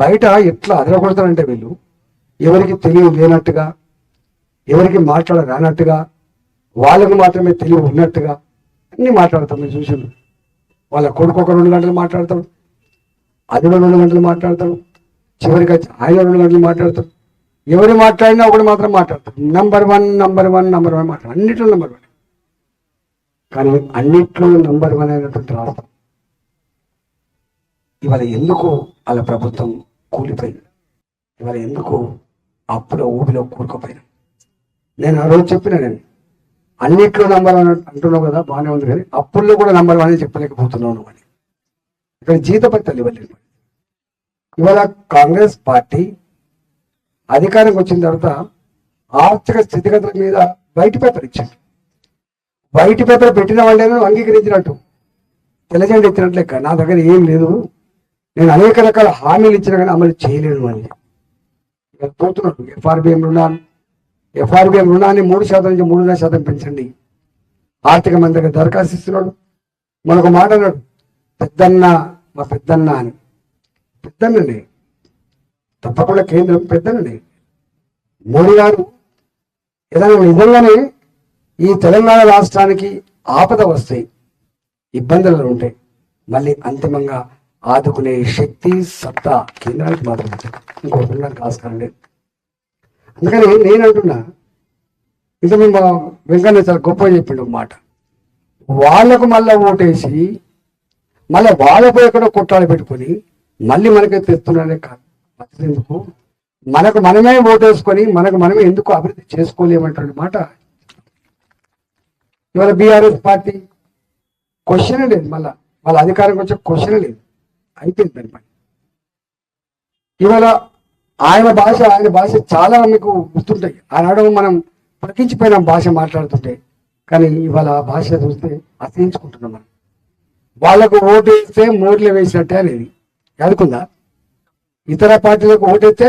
బయట ఎట్లా అదరగొడతారంటే వీళ్ళు? ఎవరికి తెలివి లేనట్టుగా ఎవరికి మాట్లాడ రానట్టుగా వాళ్ళకు మాత్రమే తెలివి ఉన్నట్టుగా అన్ని మాట్లాడతాం మీరు చూసిండ్రు. వాళ్ళ కొడుకు ఒక రెండు గంటలు మాట్లాడతాడు. అది రెండు గంటలు మాట్లాడతాడు. చివరికి వచ్చి ఆయన రెండు గంటలు మాట్లాడతాడు. ఎవరు మాట్లాడినా ఒకటి మాత్రం మాట్లాడతాడు. Number one number one number one మాట్లాడు. అన్నిట్లో నంబర్ వన్ కానీ అన్నిట్లో నంబర్ వన్ అయినటువంటి రాస్తాం. ఇవాళ ఎందుకు వాళ్ళ ప్రభుత్వం కూలిపోయింది? ఇవాళ ఎందుకు అప్పుల ఊబిలో కూరుకుపోయినా? నేను ఆ రోజు చెప్పిన నేను అన్నిట్లో నంబర్ వన్ అంటున్నావు కదా బాగానే ఉంది కానీ అప్పుల్లో కూడా నంబర్ వన్ అని చెప్పలేకపోతున్నావు అని. ఇక్కడ జీతపత్యాలు ఇవ్వలేదు. ఇవాళ కాంగ్రెస్ పార్టీ అధికారంకి వచ్చిన తర్వాత ఆర్థిక స్థితిగతుల మీద వైట్ పేపర్ ఇచ్చింది. వైట్ పేపర్ పెట్టిన వాళ్ళని అంగీకరించినట్టు తెలియజేయండి ఇచ్చినట్లు లెక్క నా దగ్గర ఏం లేదు. నేను అనేక రకాల హామీలు ఇచ్చినా కానీ అమలు చేయలేను అని. ఇక పోతున్నాడు ఎఫ్ఆర్బిఎం రుణాలు? ఎఫ్ఆర్బిఎం రుణాన్ని మూడు శాతం నుంచి మూడున్నర శాతం పెంచండి. ఆర్థిక మంత్రికి దరఖాస్తు ఇస్తున్నాడు. మనొక మాట అన్నాడు పెద్దన్న మా పెద్దన్న అని. పెద్దన్నండి తప్పకుండా కేంద్రం పెద్దనండి మోడీ గారు ఏదైనా నిజంగానే ఈ తెలంగాణ రాష్ట్రానికి ఆపద వస్తాయి ఇబ్బందులు ఉంటాయి. మళ్ళీ అంతిమంగా ఆదుకునే శక్తి సత్తా కేంద్రానికి మాత్రం ఉంటుంది ఇంకో ఆస్కారం లేదు అందుకని నేను అంటున్నా ఇంత మా వెంకన్న చాలా గొప్పగా చెప్పిండు ఒక మాట. వాళ్ళకు మళ్ళా ఓటేసి మళ్ళీ వాళ్ళపై ఎక్కడో కొట్టాలు పెట్టుకొని మళ్ళీ మనకే తెస్తున్నానే కాదు. ఎందుకు? మనకు మనమే ఓటేసుకొని మనకు మనమే ఎందుకు అభివృద్ధి చేసుకోలేమంటాడు మాట. ఇవాళ బీఆర్ఎస్ పార్టీ క్వశ్చనే లేదు మళ్ళా. వాళ్ళ అధికారం వచ్చే క్వశ్చన్ లేదు. అయిపోయింది దాని పని. ఇవాళ ఆయన భాష ఆయన భాష చాలా మీకు గుర్తుంటాయి. ఆనాడు మనం పలికించిపోయిన భాష మాట్లాడుతుంటే కానీ ఇవాళ ఆ భాష చూస్తే అసహించుకుంటున్నాం మనం. వాళ్ళకు ఓటు వేస్తే మోర్లు వేసినట్టే అనేది. అనుకుందా ఇతర పార్టీలకు ఓటేస్తే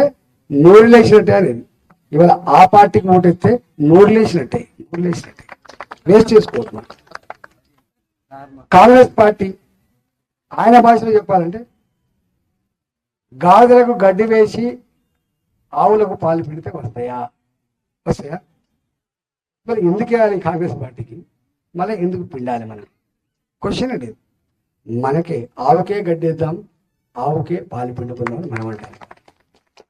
నోరులు వేసినట్టే అనేది. ఇవాళ ఆ పార్టీకి ఓటేస్తే నోరులు వేసినట్టే వేస్ట్ చేసుకోవద్దు కాంగ్రెస్ పార్టీ ఆయన భాషలో చెప్పాలంటే గాజులకు గడ్డి వేసి ఆవులకు పాలు పెడితే వస్తాయా? వస్తాయా? మరి ఎందుకు వేయాలి కాంగ్రెస్ పార్టీకి? మళ్ళీ ఎందుకు పిండాలి మనం? క్వశ్చన్ అండి. మనకే ఆవుకే గడ్డేద్దాం ఆవుకే పాలు పిండుకుందాం మనం అంటారు.